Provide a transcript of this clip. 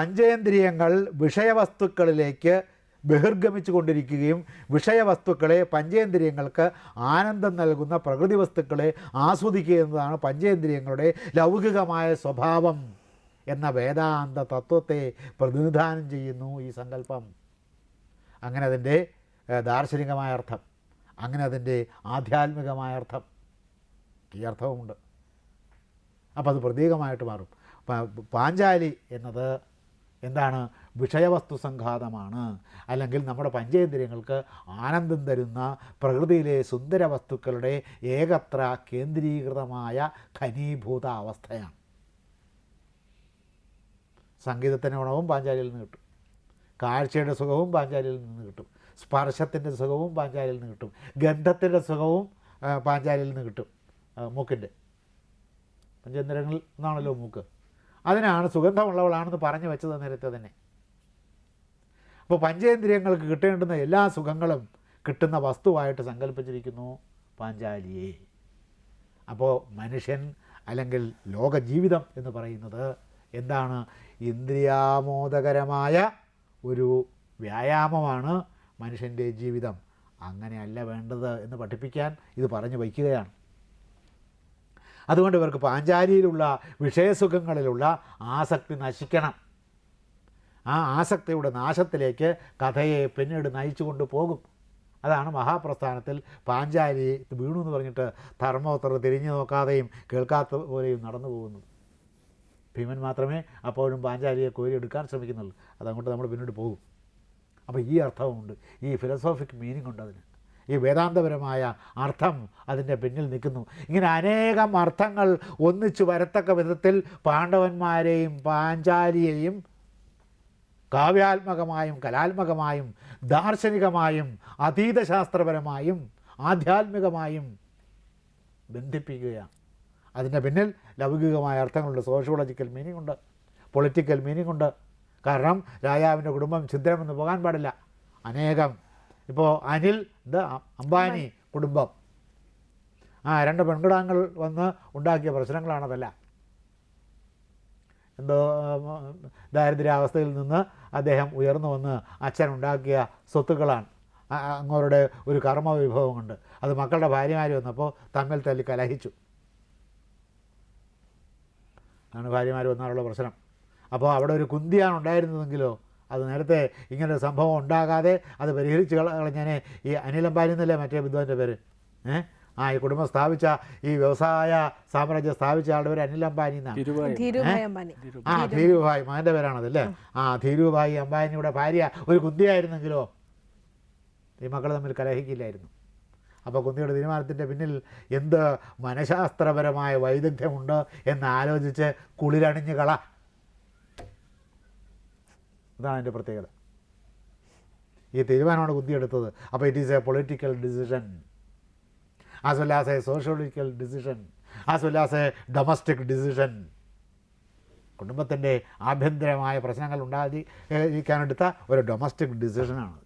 പഞ്ചേന്ദ്രിയങ്ങൾ വിഷയവസ്തുക്കളിലേക്ക് ബഹിർഗമിച്ചു കൊണ്ടിരിക്കുകയും വിഷയവസ്തുക്കളെ പഞ്ചേന്ദ്രിയങ്ങൾക്ക് ആനന്ദം നൽകുന്ന പ്രകൃതി വസ്തുക്കളെ ആസ്വദിക്കുക എന്നതാണ് പഞ്ചേന്ദ്രിയങ്ങളുടെ ലൗകികമായ സ്വഭാവം എന്ന വേദാന്ത തത്വത്തെ പ്രതിനിധാനം ചെയ്യുന്നു ഈ സങ്കല്പം. അങ്ങനെ അതിന്റെ ദാർശനികമായ അർത്ഥം. അങ്ങനെ അതിന്റെ ആധ്യാത്മികമായ അർത്ഥം. ഈ അർത്ഥവുമുണ്ട്. അപ്പോൾ അത് പ്രതീകമായിട്ട് മാറും. പാഞ്ചാലി എന്നത് എന്താണ്? വിഷയവസ്തു സംഘാതമാണ്. അല്ലെങ്കിൽ നമ്മുടെ പഞ്ചേന്ദ്രിയങ്ങൾക്ക് ആനന്ദം തരുന്ന പ്രകൃതിയിലെ സുന്ദര വസ്തുക്കളുടെ ഏകത്ര കേന്ദ്രീകൃതമായ ഘനീഭൂത അവസ്ഥയാണ് സംഗീതത്തിന്റെ ഗുണവും പാഞ്ചാലിയിൽ നിന്ന് കിട്ടും. കാഴ്ചയുടെ സുഖവും പാഞ്ചാലിയിൽ നിന്ന് കിട്ടും. സ്പർശത്തിന്റെ സുഖവും പാഞ്ചാലിയിൽ നിന്ന് കിട്ടും. ഗന്ധത്തിന്റെ സുഖവും പാഞ്ചാലിയിൽ നിന്ന് കിട്ടും. മൂക്കിന്റെ. പഞ്ചേന്ദ്രങ്ങളിൽ നിന്നാണല്ലോ മൂക്ക്. അതിനാണ് സുഗന്ധമുള്ളവളാണെന്ന് പറഞ്ഞു വെച്ചത് നേരത്തെ തന്നെ. അപ്പോൾ പഞ്ചേന്ദ്രിയങ്ങൾക്ക് കിട്ടേണ്ടുന്ന എല്ലാ സുഖങ്ങളും കിട്ടുന്ന വസ്തുവായിട്ട് സങ്കല്പിച്ചിരിക്കുന്നു പാഞ്ചാലിയെ. അപ്പോൾ മനുഷ്യൻ അല്ലെങ്കിൽ ലോകജീവിതം എന്ന് പറയുന്നത് എന്താണ്? ഇന്ദ്രിയാമോദകരമായ ഒരു വ്യായാമമാണ് മനുഷ്യന്റെ ജീവിതം. അങ്ങനെയല്ല വേണ്ടത് എന്ന് പഠിപ്പിക്കാൻ ഇത് പറഞ്ഞു വയ്ക്കുകയാണ്. അതുകൊണ്ട് ഇവർക്ക് പാഞ്ചാലിയിലുള്ള വിഷയസുഖങ്ങളിലുള്ള ആസക്തി നശിക്കണം. ആ ആസക്തിയുടെ നാശത്തിലേക്ക് കഥയെ പിന്നീട് നയിച്ചു കൊണ്ടുപോകും അതാണ് മഹാപ്രസ്ഥാനത്തിൽ പാഞ്ചാലി വീണു എന്ന് പറഞ്ഞിട്ട് ധർമ്മോത്തർ തിരിഞ്ഞു നോക്കാതെയും കേൾക്കാത്ത പോലെയും നടന്നു പോകുന്നത്. ഭീമൻ മാത്രമേ അപ്പോഴും പാഞ്ചാലിയെ കോരിയെടുക്കാൻ ശ്രമിക്കുന്നുള്ളൂ. അതങ്ങോട്ട് നമ്മൾ പിന്നീട് പോകും. അപ്പോൾ ഈ അർത്ഥവുമുണ്ട്. ഈ ഫിലോസോഫിക് മീനിങ് ഉണ്ട് അതിന് ഈ വേദാന്തപരമായ അർത്ഥം അതിന്റെ പിന്നിൽ നിൽക്കുന്നു. ഇങ്ങനെ അനേകം അർത്ഥങ്ങൾ ഒന്നിച്ചു വരത്തക്ക വിധത്തിൽ പാണ്ഡവന്മാരെയും പാഞ്ചാലിയെയും കാവ്യാത്മകമായും കലാത്മകമായും ദാർശനികമായും അതീതശാസ്ത്രപരമായും ആധ്യാത്മികമായും ബന്ധിപ്പിക്കുകയാണ്. അതിന്റെ പിന്നിൽ ലൗകികമായ അർത്ഥങ്ങളുണ്ട്. സോഷ്യോളജിക്കൽ മീനിങ് ഉണ്ട് പൊളിറ്റിക്കൽ മീനിങ് ഉണ്ട് കാരണം രാജാവിന്റെ കുടുംബം ഛിദ്രമെന്ന് പോകാൻ പാടില്ല. അനേകം ഇപ്പോൾ അനിൽ ദ അംബാനി കുടുംബം. ആ രണ്ട് പെൺകിടാങ്ങൾ വന്ന് ഉണ്ടാക്കിയ പ്രശ്നങ്ങളാണതല്ല. എന്തോ ദാരിദ്ര്യാവസ്ഥയിൽ നിന്ന് അദ്ദേഹം ഉയർന്നു വന്ന് അച്ഛൻ ഉണ്ടാക്കിയ സ്വത്തുക്കളാണ്. അങ്ങോരുടെ ഒരു കർമ്മ വിഭവമുണ്ട് അത് മക്കളുടെ ഭാര്യമാർ വന്നപ്പോൾ തമ്മിൽ തല്ലി കലഹിച്ചു. ആണ് ഭാര്യമാർ വന്നാലുള്ള പ്രശ്നം. അപ്പോൾ അവിടെ ഒരു കുന്തിയാണ് ഉണ്ടായിരുന്നതെങ്കിലോ അത് നേരത്തെ ഇങ്ങനെ സംഭവം ഉണ്ടാകാതെ അത് പരിഹരിച്ച് കള കളഞ്ഞാനെ. ഈ അനിലമ്പാരി എന്നല്ലേ മറ്റേ വിദ്വാന്റെ പേര്? ഏ? ആ ഈ കുടുംബം സ്ഥാപിച്ച ഈ വ്യവസായ സാമ്രാജ്യം സ്ഥാപിച്ച ആളുടെ പേര് അനിൽ അംബാനി എന്നാണ്. ആ ധീരുഭായ്. മകന്റെ പേരാണതല്ലേ? ആ. ധീരുഭായി അംബാനിയുടെ ഭാര്യ ഒരു കുന്തിയായിരുന്നെങ്കിലോ? ഈ മക്കൾ തമ്മിൽ കലഹിക്കില്ലായിരുന്നു. അപ്പോൾ കുന്തിയുടെ തീരുമാനത്തിന്റെ പിന്നിൽ എന്ത് മനഃശാസ്ത്രപരമായ വൈദഗ്ധ്യമുണ്ട് എന്ന് ആലോചിച്ച് കുളിരണിഞ്ഞ് കള. ഇതാണ് എന്റെ പ്രത്യേകത. ഈ തീരുമാനമാണ് ബുദ്ധിയെടുത്തത്. അപ്പോൾ it is a political decision as well as a sociological decision as well as a domestic decision കുടുംബത്തിന്റെ ആഭ്യന്തരമായ പ്രശ്നങ്ങൾ ഉണ്ടായിരിക്കാനെടുത്ത ഒരു ഡൊമസ്റ്റിക് ഡിസിഷനാണ്